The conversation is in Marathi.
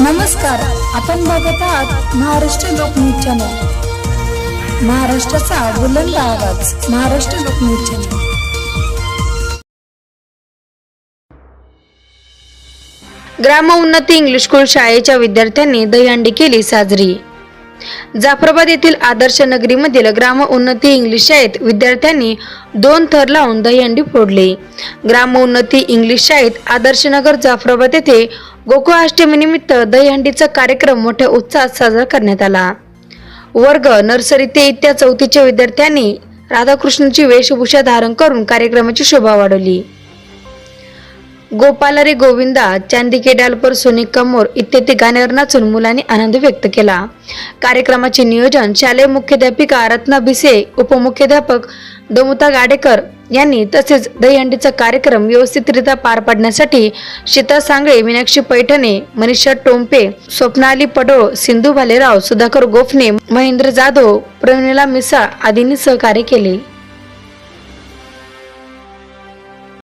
नमस्कार आपण बघत आहात महाराष्ट्र लोकन्यूज चॅनल. महाराष्ट्राचा बुलंद आवाज महाराष्ट्र लोकन्यूज चॅनल. ग्राम उन्नती इंग्लिश स्कूल शाळेच्या विद्यार्थ्यांनी दहीहंडी केली साजरी. जाफराबाद येथील आदर्श नगरीमधील ग्राम उन्नती इंग्लिश शाळेत विद्यार्थ्यांनी दोन थर लावून दहीहंडी फोडली. ग्राम उन्नती इंग्लिश शाळेत आदर्श नगर जाफराबाद येथे गोकुळाष्टमीनिमित्त दहीहंडीचा कार्यक्रम मोठ्या उत्साहात साजरा करण्यात आला. वर्ग नर्सरी ते इत्या चौथीच्या विद्यार्थ्यांनी राधाकृष्णची वेशभूषा धारण करून कार्यक्रमाची शोभा वाढवली. गोपाल रे गोविंदा चांदी के डाल पर कमोर इत्यादी गाण्यावर नाचून मुलांनी आनंद व्यक्त केला. कार्यक्रमाचे नियोजन शालेय मुख्याध्यापिका रत्ना भिसे उपमुख्याध्यापक डोमुता गाडेकर यांनी तसेच दहीहंडीचा कार्यक्रम व्यवस्थितरित्या पार पाडण्यासाठी शीता सांगळे मीनाक्षी पैठणे मनीषा टोंपे स्वप्नाली पडोळ सिंधू भालेराव सुधाकर गोफणे महेंद्र जाधव प्रवीणला मिसा आदींनी सहकार्य केले.